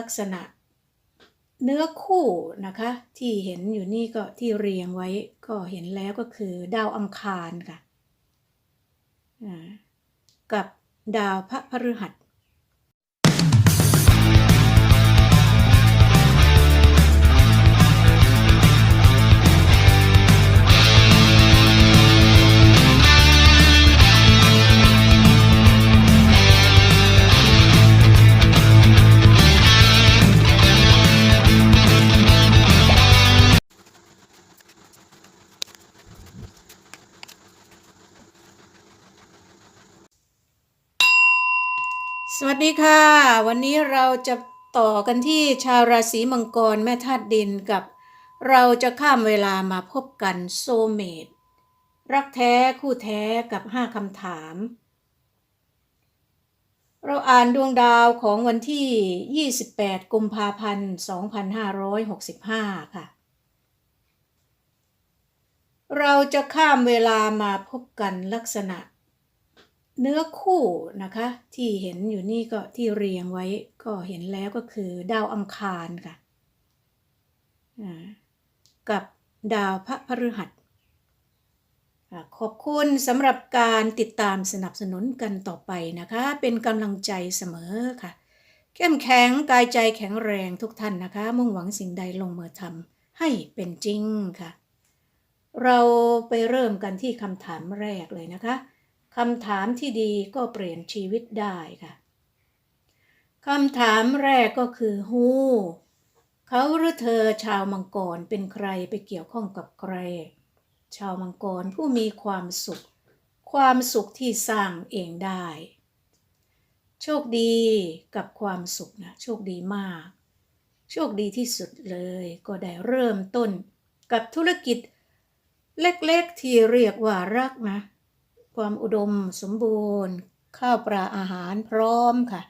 ลักษณะ เนื้อคู่นะคะ ที่เห็นอยู่นี่ก็ที่เรียงไว้ก็เห็นแล้วก็คือ ดาวอังคารค่ะกับดาวพระพฤหัส ดีค่ะ วันนี้เราจะต่อกันที่ชาวราศีมังกรแม่ธาตุดินกับ เราจะข้ามเวลามาพบกันโซเมดรักแท้คู่แท้กับ5คำถาม เราอ่านดวงดาวของวันที่ 28 กุมภาพันธ์ 2565 ค่ะ เราจะข้ามเวลามาพบกันลักษณะ เนื้อคู่นะคะที่เห็นอยู่นี่ก็ที่เรียงไว้ก็เห็นแล้วก็คือ ดาวอังคารค่ะกับดาวพระพฤหัสขอบคุณสำหรับการติดตามสนับสนุนกันต่อไปนะคะ เป็นกำลังใจเสมอค่ะเข้มแข็งกายใจแข็งแรงทุกท่านนะคะ มุ่งหวังสิ่งใดลงมือทำให้เป็นจริงค่ะ เราไปเริ่มกันที่คำถามแรกเลยนะคะ คำถามที่ดีก็เปลี่ยนชีวิตได้ค่ะคำถามแรกก็คือฮูเขาหรือเธอชาวมังกรเป็นใครไปเกี่ยวข้องกับใคร ชาวมังกรผู้มีความสุข ความสุขที่สร้างเองได้ โชคดีกับความสุขนะโชคดีมาก โชคดีที่สุดเลยก็ได้เริ่มต้นกับธุรกิจเล็กๆที่เรียกว่ารักนะ ความอุดมสมบูรณ์ ข้าวปลาอาหารพร้อมค่ะ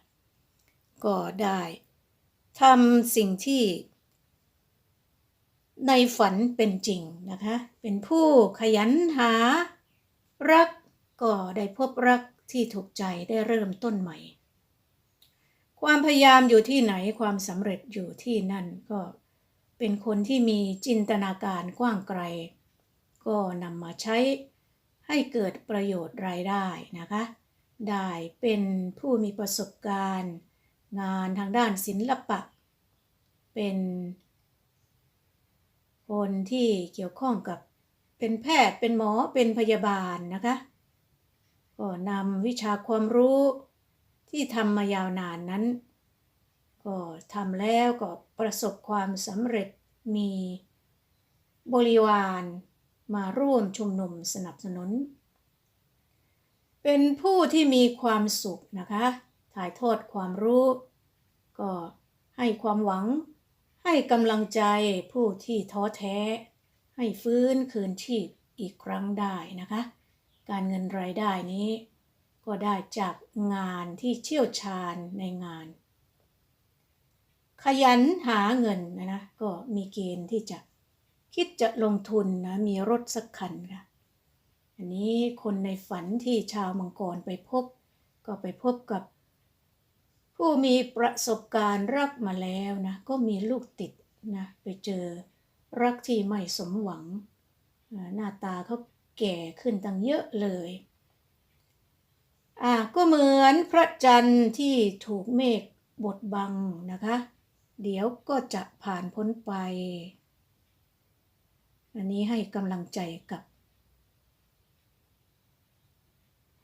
ก็ได้ทำสิ่งที่ ในฝันเป็นจริงนะคะ เป็นผู้ขยันหา รักก็ได้พบรักที่ถูกใจได้เริ่มต้นใหม่ ความพยายามอยู่ที่ไหนความสำเร็จอยู่ที่นั่นก็เป็นคนที่มีจินตนาการกว้างไกล ก็นำมาใช้ ให้เกิดประโยชน์รายได้นะคะ ได้เป็นผู้มีประสบการณ์ งานทางด้านศิลปะ เป็นคนที่เกี่ยวข้องกับเป็นแพทย์เป็นหมอเป็นพยาบาลนะคะก็นำวิชาความรู้ที่ทำมายาวนานนั้น ก็ทำแล้วก็ประสบความสำเร็จมีบริวาร มาร่วมชุมนุมสนับสนุน เป็นผู้ที่มีความสุขนะคะ ถ่ายทอดความรู้ ก็ให้ความหวัง ให้กำลังใจผู้ที่ท้อแท้ ให้ฟื้นคืนชีพอีกครั้งได้นะคะ การเงินรายได้นี้ ก็ได้จากงานที่เชี่ยวชาญในงาน ขยันหาเงินนะนะก็มีเกณฑ์ที่จะ คิดจะลงทุนนะมีรถสักคันค่ะ อันนี้คนในฝันที่ชาวมังกรไปพบ ก็ไปพบกับ ผู้มีประสบการณ์รักมาแล้วนะ ก็มีลูกติดนะไปเจอรักที่ไม่สมหวัง หน้าตาเขาแก่ขึ้นตั้งเยอะเลยอ่าก็เหมือนพระจันทร์ที่ถูกเมฆบดบังนะคะ เดี๋ยวก็จะผ่านพ้นไป อันนี้ให้กำลังใจกับ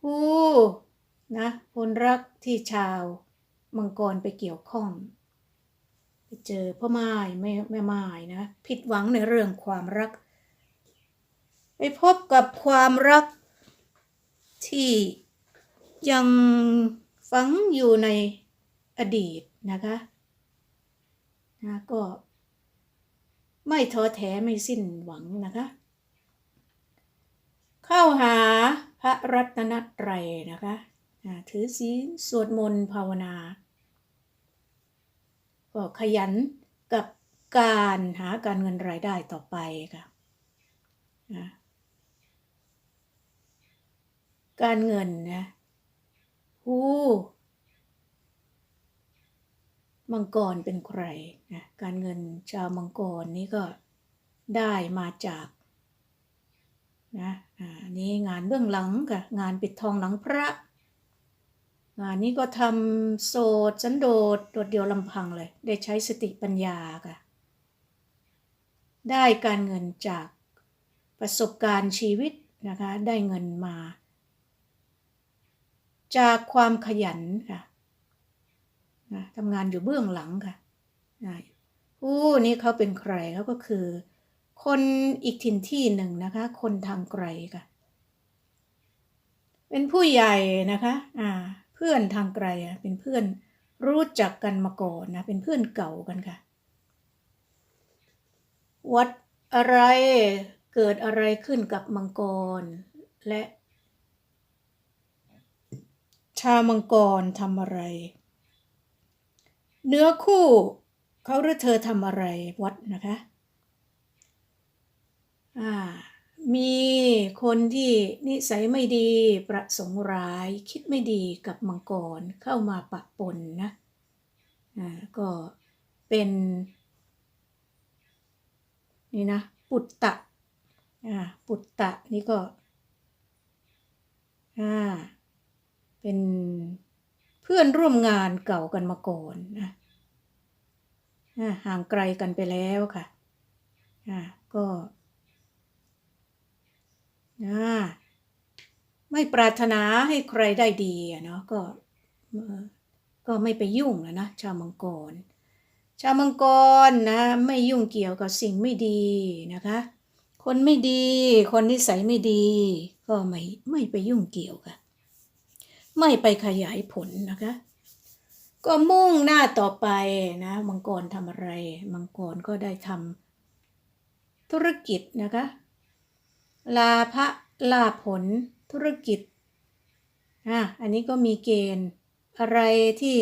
ผู้นะคนรักที่ชาวมังกรไปเกี่ยวข้อง ไปเจอพ่อไม้แม่แม่ไม้นะผิดหวังในเรื่องความรัก ไปพบกับความรักที่ยังฝังอยู่ในอดีตนะคะนะก็ ไม่ท้อแท้ไม่สิ้นหวังนะคะ เข้าหาพระรัตนตรัยนะคะถือศีลสวดมนต์ภาวนาก็ขยันกับการหาการเงินรายได้ต่อไปค่ะการเงินนะผู้ มังกรเป็นใครนะการเงินชาวมังกรนี่ก็ได้มาจากนะอ่านี่งานเบื้องหลังค่ะงานปิดทองหลังพระงานนี้ก็ทำโสดสันโดษโดดเดียวลำพังเลย ได้ใช้สติปัญญาค่ะ ได้การเงินจากประสบการณ์ชีวิตนะคะ ได้เงินมา จากความขยันค่ะ นะทำงานอยู่เบื้องหลังค่ะนะผู้นี้เขาเป็นใครเขาก็คือ คนอีกถิ่นที่หนึ่งนะคะ คนทางไกลค่ะ เป็นผู้ใหญ่นะคะอ่าเพื่อนทางไกลอะเป็นเพื่อนรู้จักกันมาก่อนนะ เป็นเพื่อนเก่ากันค่ะ วัดอะไรเกิดอะไรขึ้นกับมังกร และ ชาวมังกรทำอะไร เนื้อคู่ เขาหรือเธอทำอะไรวัดนะคะอ่ามีคนที่นิสัยไม่ดีประสงค์ร้ายคิดไม่ดีกับมังกรเข้ามาปะปนนะอ่าก็เป็นนี่นะปุตตะอ่าปุตตะนี่ก็อ่าเป็น เพื่อนร่วมงานเก่ากันมาก่อนนะห่างไกลกันไปแล้วค่ะก็ไม่ปรารถนาให้ใครได้ดีอะเนาะก็ก็ไม่ไปยุ่งแล้วนะชาวมังกร ชาวมังกรนะไม่ยุ่งเกี่ยวกับสิ่งไม่ดีนะคะ คนไม่ดี คนนิสัยไม่ดี ก็ไม่ไม่ไปยุ่งเกี่ยวค่ะ ไม่ไปขยายผลนะคะ ก็มุ่งหน้าต่อไปนะ มังกรทำอะไร มังกรก็ได้ทำธุรกิจนะคะ ลาภะลาผลธุรกิจอะอันนี้ก็มีเกณฑ์อะไรที่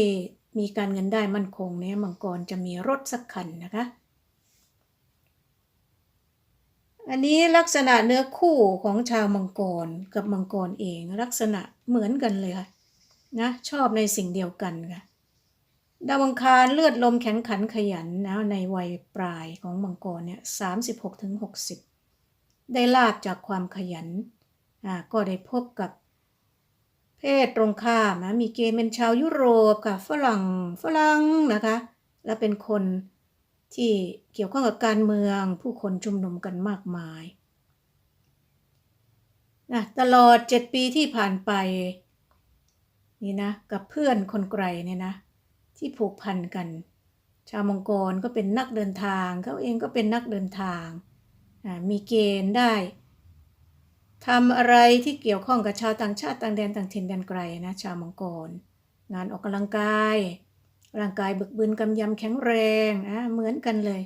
มีการเงินได้มั่นคงเนี่ยมังกรจะมีรถสักคันนะคะ อันนี้ลักษณะเนื้อคู่ของชาวมังกรกับมังกรเองลักษณะเหมือนกันเลยค่ะนะชอบในสิ่งเดียวกันค่ะดาวังคารเลือดลมแข็งขันขยันนะในวัยปลายของมังกรเนี่ยสามสิบหกถึงหกสิบได้ลาบจากความขยันอ่าก็ได้พบกับเพศตรงข้ามนะมีเกณฑ์เป็นชาวยุโรปกับฝรั่งฝรั่งนะคะ และเป็นคน ที่เกี่ยวข้องกับการเมืองผู้คนชุมนุมกันมากมายนะตลอด 7 ปีที่ผ่านไปนี่นะกับเพื่อนคนไกลเนี่ยนะที่ผูกพันกัน ชาวมังกรก็เป็นนักเดินทางเขาเองก็เป็นนักเดินทางมีเกณฑ์ได้ทำอะไรที่เกี่ยวข้องกับชาวต่างชาติต่างแดนต่างถิ่นแดนไกลนะชาวมังกรงานออกกำลังกาย ร่างกายบึกบึนกำยำแข็งแรงอะเหมือนกันเลย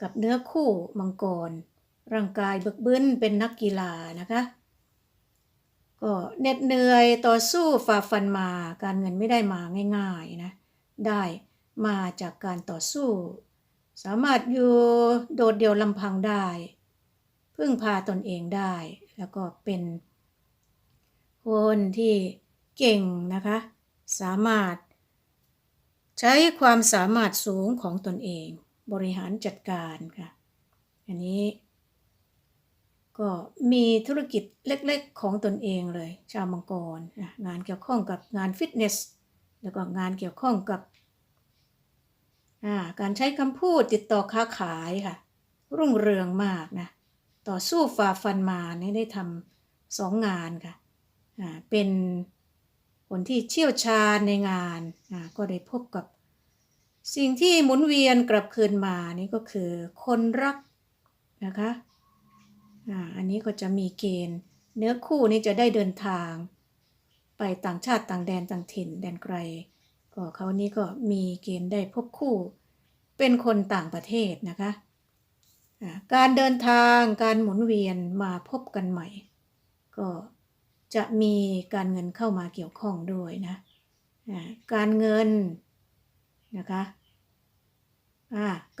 กับเนื้อคู่มังกร ร่างกายบึกบึนเป็นนักกีฬานะคะก็เหน็ดเหนื่อยต่อสู้ฝ่าฟันมาการเงินไม่ได้มาง่ายๆนะได้มาจากการต่อสู้ สามารถอยู่โดดเดี่ยวลำพังได้ พึ่งพาตนเองได้ แล้วก็เป็นคนที่เก่งนะคะ สามารถ ใช้ความสามารถสูงของตนเอง บริหารจัดการค่ะ อันนี้ ก็มีธุรกิจเล็กๆของตนเองเลย ชาวมังกรงานเกี่ยวข้องกับงานฟิตเนส แล้วก็งานเกี่ยวข้องกับการใช้คำพูดติดต่อค้าขายค่ะ รุ่งเรืองมากนะ ต่อสู้ฝ่าฟันมาเนี่ยได้ทำสองงานค่ะ เป็น คนที่เชี่ยวชาญในงานก็ได้พบกับสิ่งที่หมุนเวียนกลับคืนมานี่ก็คือคนรักนะคะอันนี้ก็จะมีเกณฑ์ เนื้อคู่นี้จะได้เดินทาง ไปต่างชาติต่างแดนต่างถิ่นแดนไกล ก็เขานี้ก็มีเกณฑ์ได้พบคู่ เป็นคนต่างประเทศนะคะการเดินทางการหมุนเวียนมาพบกันใหม่ ก็ จะมีการเงินเข้ามาเกี่ยวข้องด้วยนะการเงินนะคะ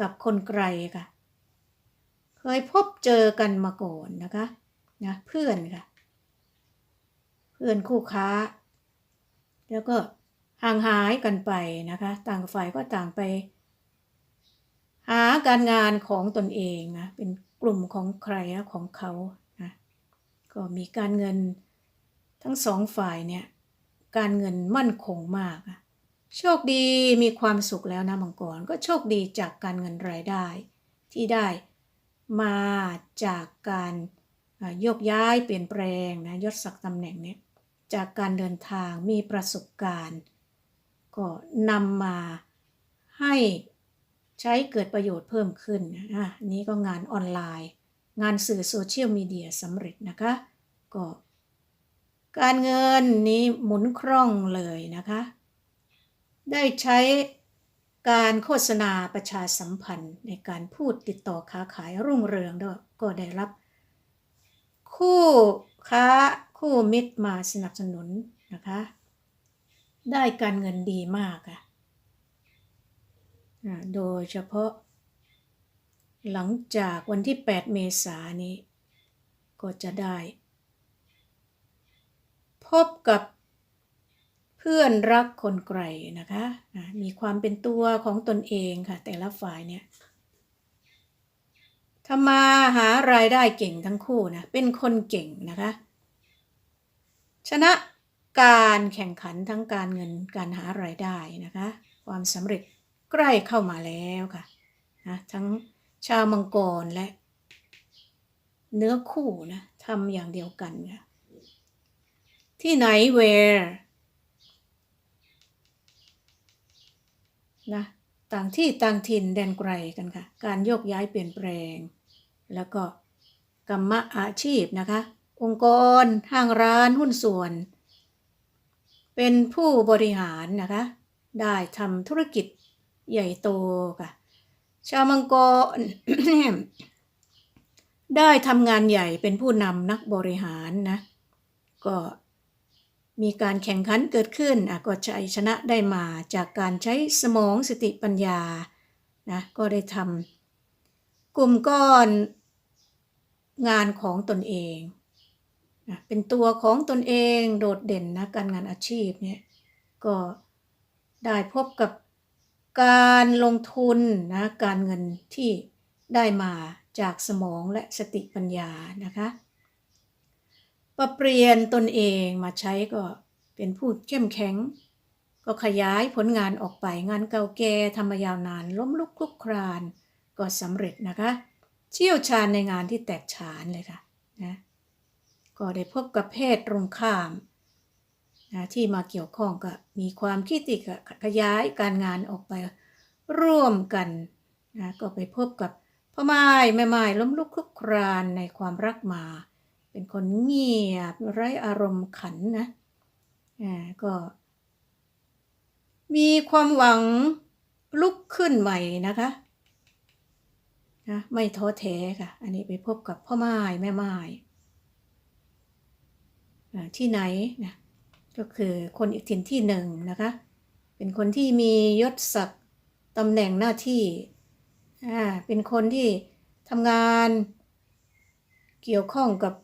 กับคนไกลค่ะ เคยพบเจอกันมาก่อนนะคะนะเพื่อนค่ะ เพื่อนคู่ค้า แล้วก็ห่างหายกันไปนะคะ ต่างฝ่ายก็ต่างไป หาการงานของตนเองนะเป็นกลุ่มของใครนะของเขานะก็มีการเงิน ทั้งสองฝ่ายเนี่ย การเงินมั่นคงมากโชคดีมีความสุขแล้วนะมังกรก็โชคดีจากการเงินรายได้ ที่ได้มาจากการโยกย้ายเปลี่ยนแปลงนะยศศักดิ์ตำแหน่งเนี่ยจากการเดินทางมีประสบการณ์ ก็นำมาให้ใช้เกิดประโยชน์เพิ่มขึ้นนะอะนนี้ก็งานออนไลน์ งานสื่อโซเชียลมีเดียสำเร็จนะคะ ก็ การเงินนี้หมุนคล่องเลยนะคะ ได้ใช้การโฆษณาประชาสัมพันธ์ในการพูดติดต่อค้าขายรุ่งเรืองด้วยก็ได้รับ คู่ค้าคู่มิตรมาสนับสนุนนะคะ ได้การเงินดีมากอะ่ะโดยเฉพาะ หลังจากวันที่ 8 เมษายนนี้ ก็จะได้ บกับเพื่อนรักคนไกลนะคะอะมีความเป็นตัวของตนเองค่ะ แต่ละฝ่ายเนี่ยทำมาหารายได้เก่งทั้งคู่นะ เป็นคนเก่งนะคะ ชนะการแข่งขันทั้งการเงินการหารายได้นะคะ ความสำเร็จใกล้เข้ามาแล้วค่ะนะทั้งชาวมังกรและ เนื้อคู่นะทำอย่างเดียวกันค่ะ ที่ไหน where นะต่างที่ต่างถิ่นแดนไกลกันค่ะ การโยกย้ายเปลี่ยนแปลง แล้วก็กรรมอาชีพนะคะ องค์กรห้างร้านหุ้นส่วน เป็นผู้บริหารนะคะ ได้ทำธุรกิจใหญ่โตค่ะ ชาวมังกรได้ทำงานใหญ่เป็นผู้นำนักบริหารนะ ก็ มีการแข่งขันเกิดขึ้นก็ชัยชนะได้มาจากการใช้สมองสติปัญญานะก็ได้ทำกลุ่มก้อนงานของตนเองนะเป็นตัวของตนเองโดดเด่นนะการงานอาชีพเนี่ยก็ได้พบกับการลงทุนนะการเงินที่ได้มาจากสมองและสติปัญญานะคะ ปรเปลี่ยนตนเองมาใช้ก็เป็นผู้เข้มแข็ง ก็ขยายผลงานออกไปงานเก่าแก่ทำมายาวนานล้มลุกคลุกคราน ก็สำเร็จนะคะ เชี่ยวชาญในงานที่แตกฉานเลยค่ะนะก็ได้พบกับเพศตรงข้ามนะที่มาเกี่ยวข้องก็มีความคิดที่จะขยายการงานออกไปร่วมกันนะก็ไปพบกับพ่อไม้แม่ไม้ล้มลุกคลุกครานในความรักมา เป็นคนเงียบไร้อารมณ์ขันนะอ่าก็ มีความหวังลุกขึ้นใหม่นะคะนะไม่ท้อแท้ค่ะ อันนี้ไปพบกับพ่อไม้แม่ไม้อ่าที่ไหนนะก็คือคนอีกถิ่นที่หนึ่งนะคะ เป็นคนที่มียศศักดิ์ตำแหน่งหน้าที่อ่าเป็นคนที่ทำงานเกี่ยวข้องกับ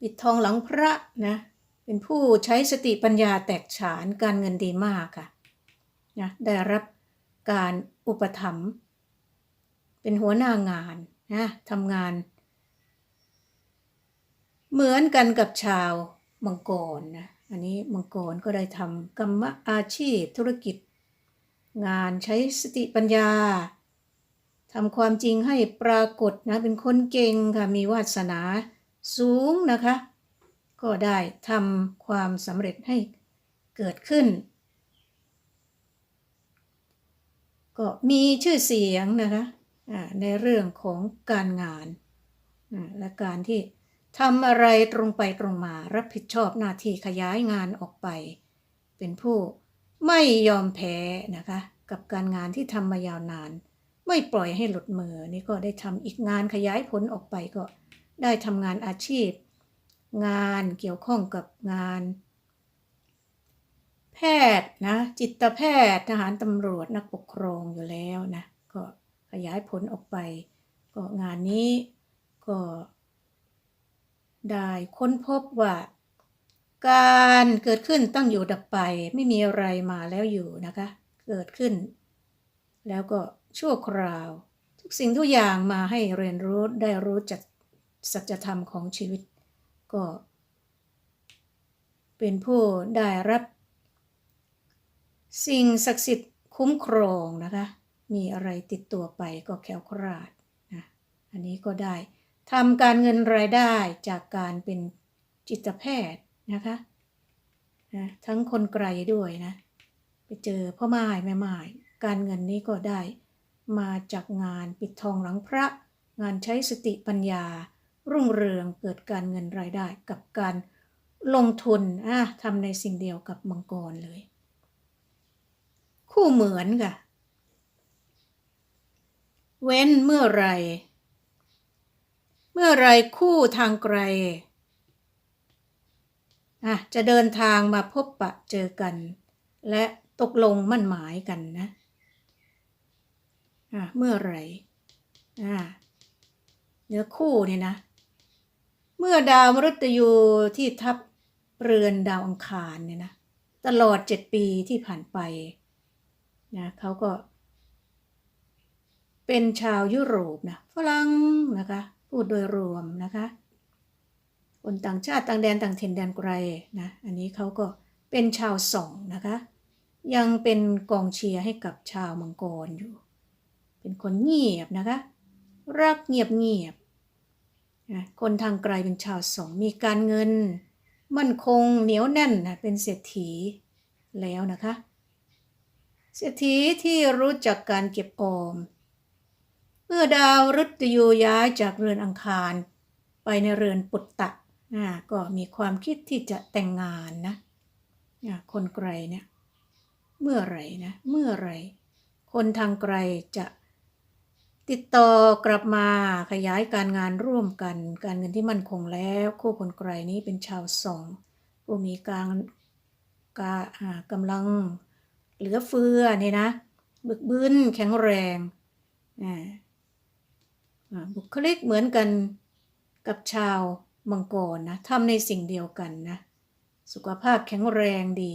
ปิดทองหลังพระนะ เป็นผู้ใช้สติปัญญาแตกฉานการเงินดีมากค่ะนะได้รับการอุปถัมภ์เป็นหัวหน้างานนะทำงาน เหมือนกันกับชาวมังกรนะอันนี้มังกรก็ได้ทำกรรมอาชีพธุรกิจ งานใช้สติปัญญาทำความจริงให้ปรากฏนะ เป็นคนเก่งค่ะ มีวาสนา สูงนะคะ ก็ได้ทำความสำเร็จให้เกิดขึ้น ก็มีชื่อเสียงนะคะในเรื่องของการงานและการที่ทำอะไรตรงไปตรงมารับผิดชอบหน้าที่ขยายงานออกไป เป็นผู้ไม่ยอมแพ้นะคะ กับการงานที่ทำมายาวนาน ไม่ปล่อยให้หลุดมือนี่ก็ได้ทำอีกงานขยายผลออกไปก็ ได้ทำงานอาชีพ งานเกี่ยวข้องกับงาน แพทย์นะ จิตแพทย์ทหารตำรวจนักปกครองอยู่แล้วนะ ก็ขยายผลออกไป ก็งานนี้ก็ได้ค้นพบว่า การเกิดขึ้นตั้งอยู่ดับไป ไม่มีอะไรมาแล้วอยู่นะคะ เกิดขึ้น แล้วก็ชั่วคราว ทุกสิ่งทุกอย่างมาให้เรียนรู้ได้รู้จัก สัจธรรมของชีวิต ก็ เป็นผู้ได้รับ สิ่งศักดิ์สิทธิ์คุ้มครองนะคะ มีอะไรติดตัวไปก็แคล้วคลาดนะอันนี้ก็ได้ทำการเงินรายได้จากการเป็นจิตแพทย์นะคะนะทั้งคนไกลด้วยนะ ไปเจอพ่อไม้แม่ไม้การเงินนี้ก็ได้มาจากงานปิดทองหลังพระ งานใช้สติปัญญา รุ่งเรืองเกิดการเงินรายได้กับการลงทุนอะทำในสิ่งเดียวกับมังกรเลย คู่เหมือนค่ะ เว้นเมื่อไร เมื่อไรคู่ทางไกลอะจะเดินทางมาพบปะเจอกัน และตกลงมั่นหมายกันนะอะเมื่อไรอะเนื้อคู่เนี่ยนะ เมื่อดาวมฤตยูที่ทับเรือนดาวอังคารเนี่ยนะตลอดเจ็ดปีที่ผ่านไปนะเขาก็ เป็นชาวยุโรปนะฝรั่งนะคะพูดโดยรวมนะคะคนต่างชาติต่างแดนต่างถิ่นแดนไกลนะอันนี้เขาก็เป็นชาวสองนะคะ ยังเป็นกองเชียร์ให้กับชาวมังกรอยู่ เป็นคนเงียบนะคะ รักเงียบเงียบ คนทางไกลเป็นชาวสงมีการเงิน มั่นคงเหนียวแน่นนะเป็นเศรษฐีแล้วนะคะ เศรษฐีที่รู้จักการเก็บออม เมื่อดาวฤตยูย้ายจากเรือนอังคาร ไปในเรือนปุตตะก็มีความคิดที่จะแต่งงานนะคนไกลเนี่ยเมื่อไรนะเมื่อไรคนทางไกลจะ ติดต่อกลับมาขยายการงานร่วมกัน การเงินที่มั่นคงแล้ว คู่คนไกลนี้เป็นชาวสองผู้มีการกากำลังเหลือเฟือนี่นะ บึกบึนแข็งแรงบุคลิกเหมือนกันกับชาวมังกรนะทำในสิ่งเดียวกันนะ สุขภาพแข็งแรงดี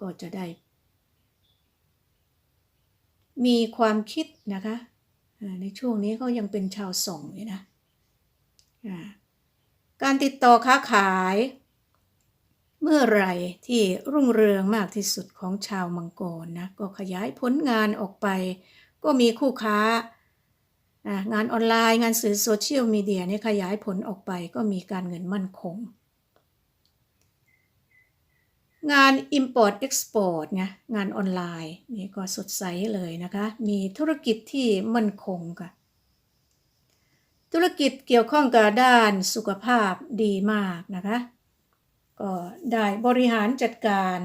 ก็จะได้ มีความคิดนะคะ ในช่วงนี้เขายังเป็นชาวส่งอยู่นะการติดต่อค้าขาย เมื่อไรที่รุ่งเรืองมากที่สุดของชาวมังกรนะก็ขยายผลงานออกไป ก็มีคู่ค้างานออนไลน์งานสื่อโซเชียลมีเดียเนี่ยขยายผลออกไปก็มีการเงินมั่นคง งาน Import Export ไงงานออนไลน์นี่ก็สดใสเลยนะคะ มีธุรกิจที่มั่นคงค่ะ ธุรกิจเกี่ยวข้องกับด้านสุขภาพดีมากนะคะ ก็ได้บริหารจัดการ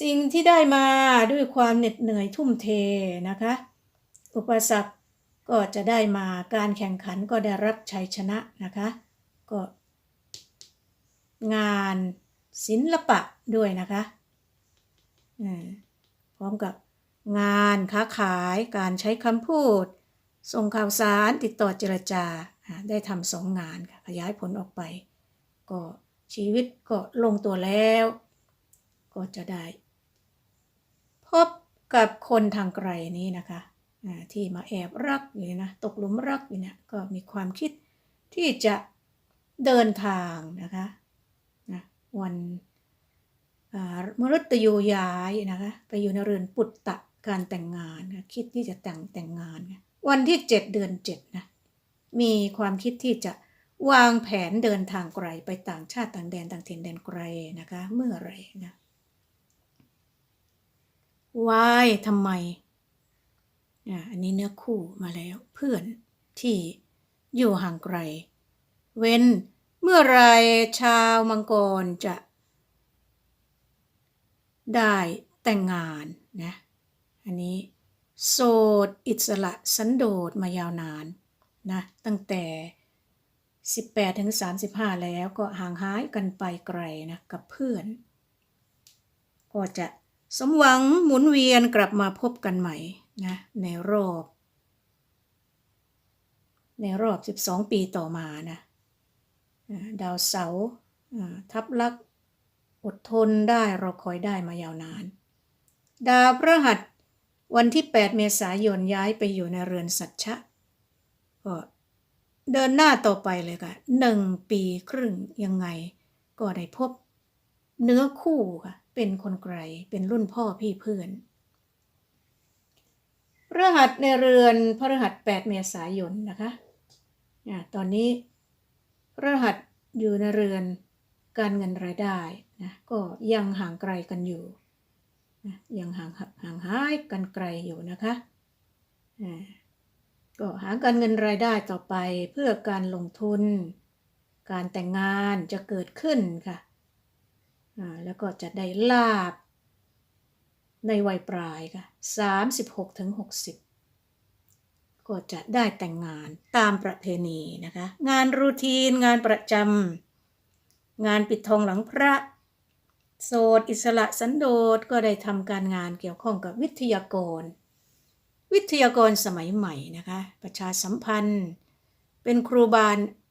สิ่งที่ได้มาด้วยความเหน็ดเหนื่อยทุ่มเทนะคะ อุปสรรคก็จะได้มาการแข่งขันก็ได้รับชัยชนะนะคะ ก็งาน ศิลปะด้วยนะคะอืมพร้อมกับงานค้าขายการใช้คำพูด ส่งข่าวสารติดต่อเจรจาได้ทำสองงานค่ะขยายผลออกไป ก็ชีวิตก็ลงตัวแล้ว ก็จะได้ พบกับคนทางไกลนี้นะคะอ่าที่มาแอบรักอยู่นะตกหลุมรักอยู่เนี่ยก็มีความคิดที่จะเดินทางนะคะ วันอ่ามฤตยูย้ายนะคะไปอยู่ในเรือนปุตตะการแต่งงานคิดที่จะแต่งแต่งงาน วันที่เจ็ดเดือนเจ็ดนะมีความคิดที่จะวางแผนเดินทางไกลไปต่างชาติต่างแดนต่างถิ่นแดนไกลนะคะเมื่อไรนะวายทำไมอันนี้เนื้อคู่มาแล้วเพื่อนที่อยู่ห่างไกล เว้น เมื่อไรชาวมังกรจะ ได้แต่งงานนะอันนี้โสดอิสระสันโดษมายาวนานนะตั้งแต่ 18ถึง35 แล้วก็ห่างหายกันไปไกลนะกับเพื่อน ก็จะสมหวังหมุนเวียนกลับมาพบกันใหม่นะในรอบ ในรอบ 12 ปีต่อมานะ ดาวเสาร์ทับลักอดทนได้เรอคอยได้มายาวนาน ดาวพฤหัสวันที่ 8 เมษายนย้ายไปอยู่ในเรือนสัจฉะก็เดินหน้าต่อไปเลยค่ะหนึ่งปีครึ่งยังไงก็ได้พบเนื้อคู่ค่ะ เป็นคนไกลเป็นรุ่นพ่อพี่เพื่อนพฤหัสในเรือนพฤหัส 8 เมษายนนะคะ ตอนนี้ พฤหัสอยู่ในเรือนการเงินรายได้นะก็ยังห่างไกลกันอยู่นะยังห่างห่างหายกันไกลอยู่นะคะก็หาการเงินรายได้ต่อไปเพื่อการลงทุน การแต่งงานจะเกิดขึ้นค่ะแล้วก็จะได้ลาบในวัยปลายค่ะ36ถึง60ก็ ก็จะได้แต่งงานตามประเพณีนะคะ งานรูทีนงานประจำงานปิดทองหลังพระ โสดอิสระสันโดษก็ได้ทำการงานเกี่ยวข้องกับวิทยากร วิทยากรสมัยใหม่นะคะ ประชาสัมพันธ์ เป็นครูบา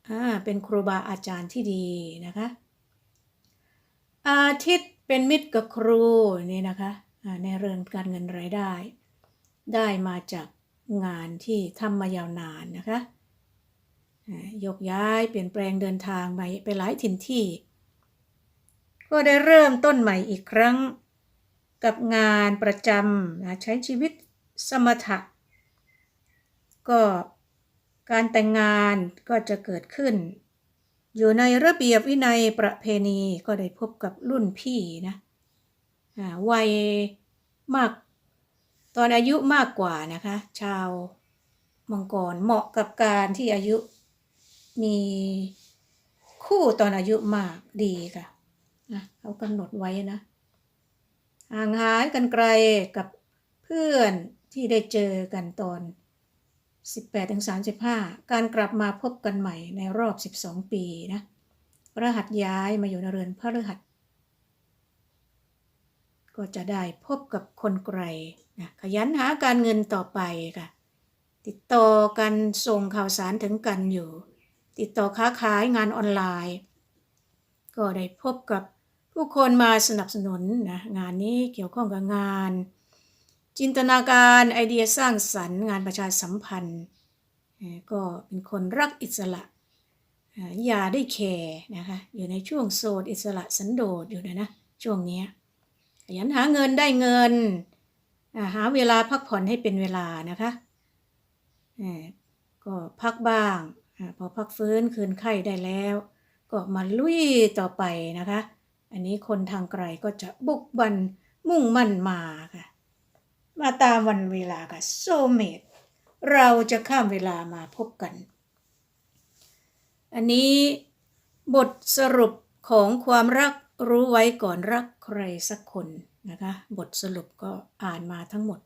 อ่าเป็นครูบาอาจารย์ที่ดีนะคะ อาทิตย์เป็นมิตรกับครูนี่นะคะในเรื่องการเงินรายได้ ได้มาจาก งานที่ทำมายาวนานนะคะยกย้ายเปลี่ยนแปลงเดินทางไปไปหลายถิ่นที่ ก็ได้เริ่มต้นใหม่อีกครั้งกับงานประจำนะใช้ชีวิตสมถะ ก็การแต่งงานก็จะเกิดขึ้น อยู่ในระเบียบวินัยประเพณีก็ได้พบกับรุ่นพี่นะวัยมาก ตอนอายุมากกว่านะคะ ชาวมังกรเหมาะกับการที่อายุมีคู่ตอนอายุมากดีค่ะนะเขากำหนดไว้นะห่างหายกันไกลกับเพื่อนที่ได้เจอกันตอน 18-35 การกลับมาพบกันใหม่ในรอบ 12 ปีนะพระหัสย้ายมาอยู่ในเรือนพระฤหัส ก็จะได้พบกับคนไกล นะขยันหาการเงินต่อไปค่ะ ติดต่อกันส่งข่าวสารถึงกันอยู่ ติดต่อค้าขายงานออนไลน์ ก็ได้พบกับผู้คนมาสนับสนุนนะงานนี้เกี่ยวข้องกับงาน จินตนาการไอเดียสร้างสรรค์ งานประชาสัมพันธ์ ก็เป็นคนรักอิสระอย่าได้แคร์นะคะอยู่ในช่วงโสดอิสระสันโดษอยู่นะนะช่วงนี้ขยันหาเงินได้เงิน หาเวลาพักผ่อนให้เป็นเวลานะคะเอ่อก็พักบ้างอพอพักฟื้นคืนไข้ได้แล้ว ก็มาลุยต่อไปนะคะ อันนี้คนทางไกลก็จะบุกบันมุ่งมั่นมาค่ะ มาตามวันเวลาค่ะโซเมตเราจะข้ามเวลามาพบกัน อันนี้บทสรุปของความรักรู้ไว้ก่อนรักใครสักคน นะคะบทสรุปก็อ่านมาทั้งหมด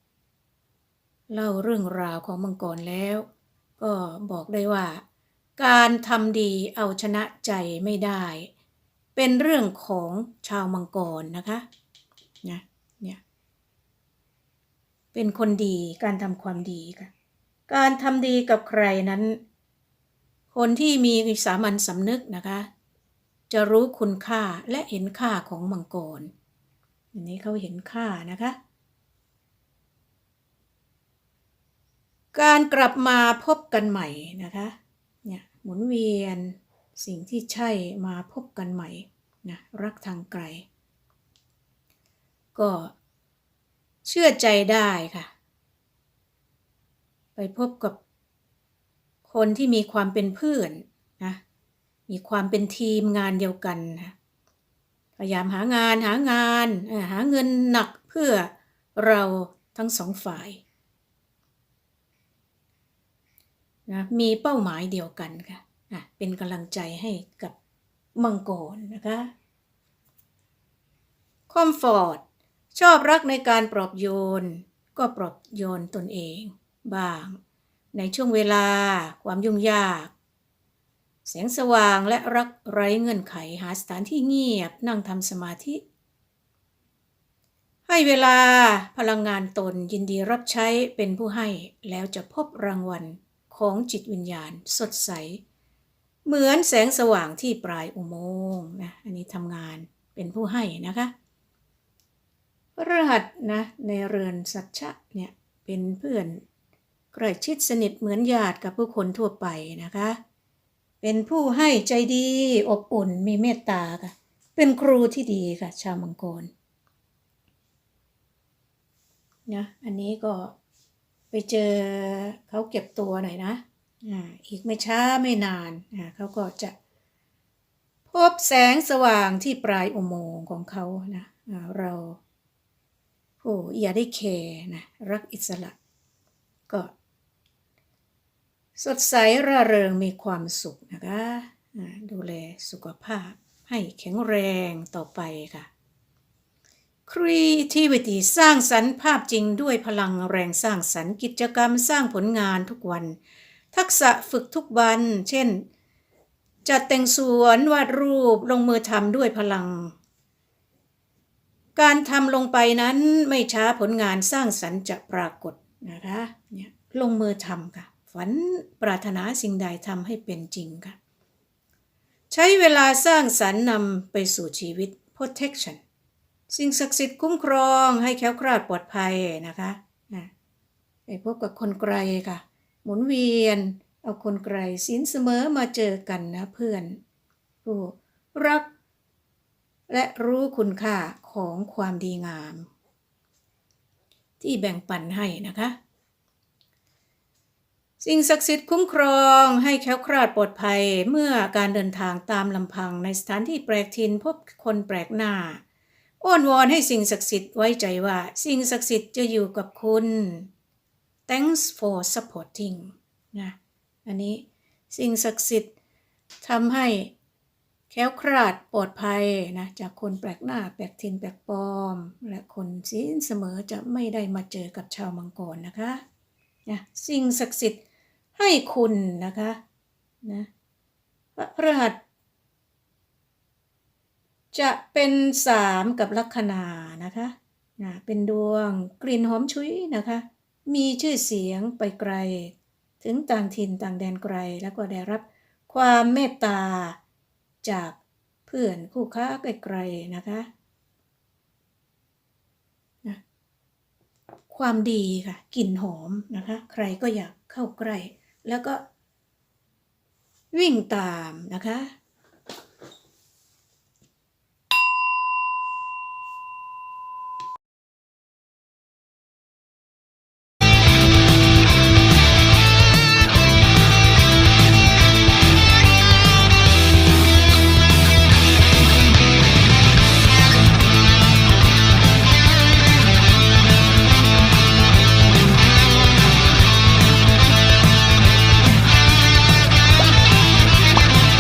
เล่าเรื่องราวของมังกรแล้ว ก็บอกได้ว่า การทำดีเอาชนะใจไม่ได้ เป็นเรื่องของชาวมังกรนะคะนะเนี่ยเป็นคนดีการทำความดีค่ะ การทำดีกับใครนั้น คนที่มีสามัญสำนึกนะคะ จะรู้คุณค่าและเห็นค่าของมังกร อันนี้เขาเห็นค่านะคะ การกลับมาพบกันใหม่นะคะเนี่ยหมุนเวียนสิ่งที่ใช่มาพบกันใหม่นะรักทางไกล ก็เชื่อใจได้ค่ะ ไปพบกับคนที่มีความเป็นเพื่อนนะมีความเป็นทีมงานเดียวกันนะ พยายามหางานหางานหาเงินหนักเพื่อเราทั้งสองฝ่ายนะมีเป้าหมายเดียวกันค่ะอะเป็นกำลังใจให้กับมังกรนะคะคอมฟอร์ตชอบรักในการปลอบโยน ก็ปลอบโยนตนเอง บ้าง ในช่วงเวลาความยุ่งยาก แสงสว่างและรักไร้เงื่อนไขหาสถานที่เงียบนั่งทำสมาธิ ให้เวลาพลังงานตนยินดีรับใช้เป็นผู้ให้แล้วจะพบรางวัลของจิตวิญญาณสดใส เหมือนแสงสว่างที่ปลายอุโมงค์นะอันนี้ทำงานเป็นผู้ให้นะคะรหัสนะในเรือนสัจฉะเนี่ยเป็นเพื่อนใกล้ชิดสนิทเหมือนญาติกับผู้คนทั่วไปนะคะ เป็นผู้ให้ใจดีอบอุ่นมีเมตตาค่ะ เป็นครูที่ดีค่ะ ชาวมังกรนะอันนี้ก็ไปเจอเขาเก็บตัวหน่อยนะอ่าอีกไม่ช้าไม่นานอ่าเขาก็จะพบแสงสว่างที่ปลายอุโมงค์ของเขานะอ่าเราผู้อย่าได้แคร์นะ รักอิสระ ก็ สดใสร่าเริงมีความสุขนะคะ ดูแลสุขภาพให้แข็งแรงต่อไปค่ะ Creativity สร้างสรรค์ภาพจริงด้วยพลังแรงสร้างสรรค์กิจกรรมสร้างผลงานทุกวัน ทักษะฝึกทุกวัน เช่น จัดแต่งสวนวาดรูปลงมือทำด้วยพลัง การทำลงไปนั้นไม่ช้าผลงานสร้างสรรค์จะปรากฏนะคะเนี่ยลงมือทำค่ะ ฝันปรารถนาสิ่งใดทำให้เป็นจริงค่ะ ใช้เวลาสร้างสรรค์นำไปสู่ชีวิต protection สิ่งศักดิ์สิทธิ์คุ้มครองให้แคล้วคลาดปลอดภัยนะคะนะไปพบกับคนไกลค่ะ หมุนเวียน เอาคนไกลสินเสมอมาเจอกันนะเพื่อน ผู้รัก และรู้คุณค่าของความดีงาม ที่แบ่งปันให้นะคะ สิ่งศักดิ์สิทธิ์คุ้มครองให้แคล้วคลาดปลอดภัยเมื่อการเดินทางตามลำพังในสถานที่แปลกถิ่นพบคนแปลกหน้า อ้อนวอนให้สิ่งศักดิ์สิทธิ์ไว้ใจว่าสิ่งศักดิ์สิทธิ์จะอยู่กับคุณ thanks for supporting นะอันนี้สิ่งศักดิ์สิทธิ์ทำให้แคล้วคลาดปลอดภัยนะจากคนแปลกหน้าแปลกถิ่นแปลกปลอม และคนสินเสมอจะไม่ได้มาเจอกับชาวมังกรนะคะนะสิ่งศักดิ์สิทธิ์ ให้คุณนะคะนะพระพฤหัสจะเป็นสามกับลัคนานะคะนะเป็นดวงกลิ่นหอมชุยนะคะ มีชื่อเสียงไปไกล ถึงต่างถิ่นต่างแดนไกลแล้วก็ได้รับความเมตตาจากเพื่อนคู่ค้าไกลๆนะคะนะความดีค่ะกลิ่นหอมนะคะ ใครก็อยากเข้าใกล้ แล้วก็วิ่งตามนะคะ